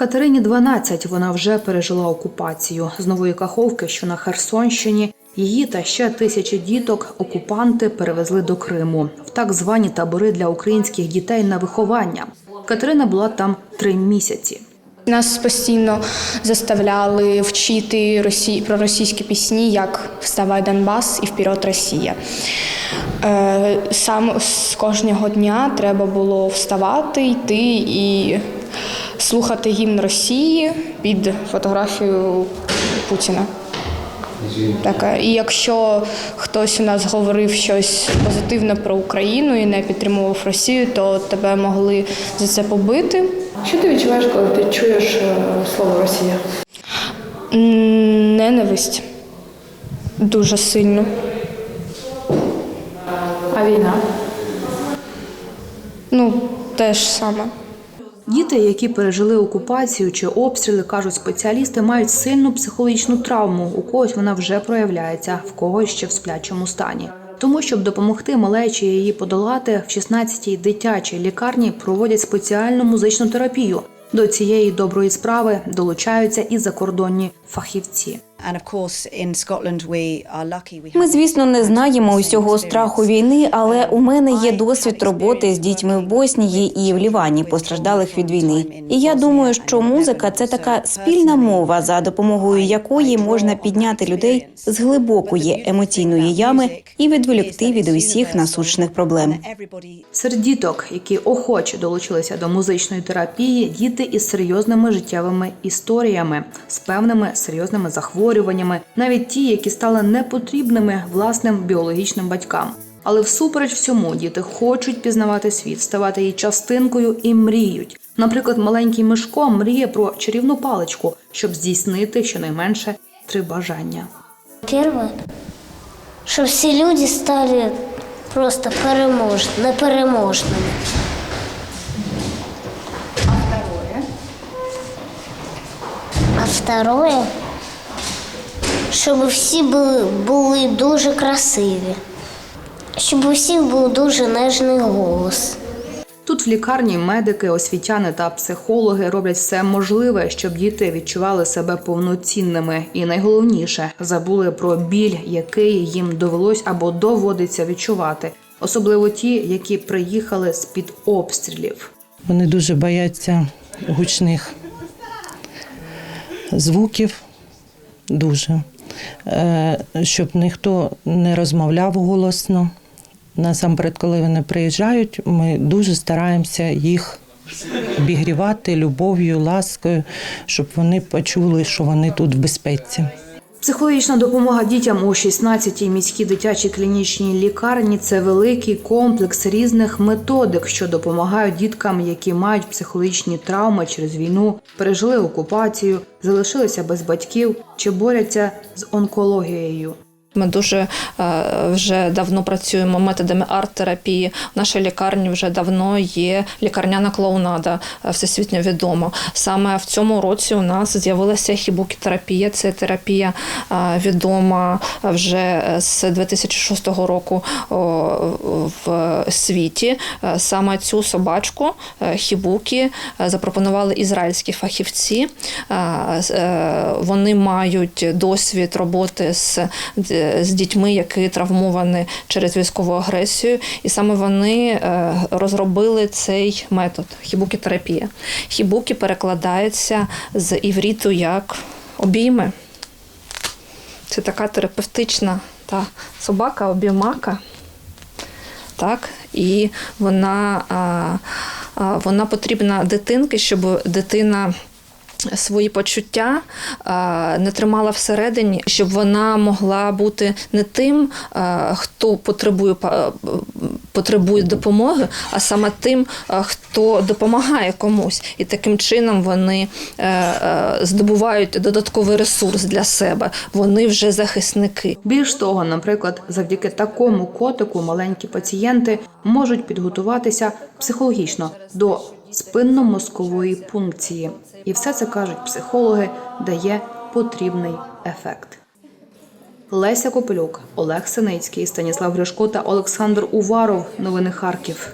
Катерині 12, вона вже пережила окупацію. З нової Каховки, що на Херсонщині, її та ще тисячі діток окупанти перевезли до Криму в так звані табори для українських дітей на виховання. Катерина була там три місяці. Нас постійно заставляли вчити росі... про російські пісні, як Вставай Донбас і Вперед Росія. Е, сам з кожного дня треба було вставати, йти і слухати гімн Росії під фотографію Путіна. Так, і якщо хтось у нас говорив щось позитивне про Україну і не підтримував Росію, то тебе могли за це побити. Що ти відчуваєш, коли ти чуєш е, слово Росія? Ненависть дуже сильно. А війна? Ну, те ж саме. Діти, які пережили окупацію чи обстріли, кажуть спеціалісти, мають сильну психологічну травму. У когось вона вже проявляється, в когось ще в сплячому стані. Тому, щоб допомогти малечі її подолати, в 16-й дитячій лікарні проводять спеціальну музичну терапію. До цієї доброї справи долучаються і закордонні фахівці. And of course, in Scotland, we are lucky. We Ми, звісно, не знаємо усього страху війни, але у мене є досвід роботи з дітьми в Боснії і в Лівані, постраждалих від війни. І я думаю, що музика це така спільна мова, за допомогою якої можна підняти людей з глибокої емоційної ями і відволікти від усіх насущних проблем. Серед діток, які охоче долучилися до музичної терапії, діти із серйозними життєвими історіями, з певними серйозними захворюваннями, навіть ті, які стали непотрібними власним біологічним батькам. Але всупереч всьому діти хочуть пізнавати світ, ставати її частинкою і мріють. Наприклад, маленький Мишко мріє про чарівну паличку, щоб здійснити щонайменше три бажання. Первое, что все люди стали просто перемож... непереможними. А второе, щоб всі були, були дуже красиві, щоб у всіх був дуже нежний голос. Тут в лікарні медики, освітяни та психологи роблять все можливе, щоб діти відчували себе повноцінними, і найголовніше забули про біль, який їм довелось або доводиться відчувати, особливо ті, які приїхали з під обстрілів. Вони дуже бояться гучних звуків, дуже, щоб ніхто не розмовляв голосно. Насамперед, коли вони приїжджають, ми дуже стараємося їх обігрівати любов'ю, ласкою, щоб вони почули, що вони тут в безпеці. Психологічна допомога дітям у 16-й міській дитячій клінічній лікарні це великий комплекс різних методик, що допомагають діткам, які мають психологічні травми через війну, пережили окупацію, залишилися без батьків чи борються з онкологією. Ми дуже е, вже давно працюємо методами арт-терапії. В нашій лікарні вже давно є лікарняна клоунада, е, всесвітньо відома. Саме в цьому році у нас з'явилася хібукі-терапія. Це терапія е, відома вже з 2006 року в світі. Саме цю собачку хібукі запропонували ізраїльські фахівці. Вони мають досвід роботи з, з дітьми, які травмовані через військову агресію, і саме вони е, розробили цей метод хібукі-терапія. Хібукі перекладається з івріту як обійми. Це така терапевтична та собака, обіймака. Так, і вона, вона потрібна дитинки, щоб дитина. Свої почуття не тримала всередині, щоб вона могла бути не тим, хто потребує потребує допомоги, а саме тим, хто допомагає комусь. І таким чином вони е, е, здобувають додатковий ресурс для себе. Вони вже захисники. Більш того, наприклад, завдяки такому котику маленькі пацієнти можуть підготуватися психологічно до спинномозкової пункції. І все це кажуть психологи, дає потрібний ефект. Леся Копелюк, Олег Синицький, Станіслав Гришко та Олександр Уваров. Новини Харків.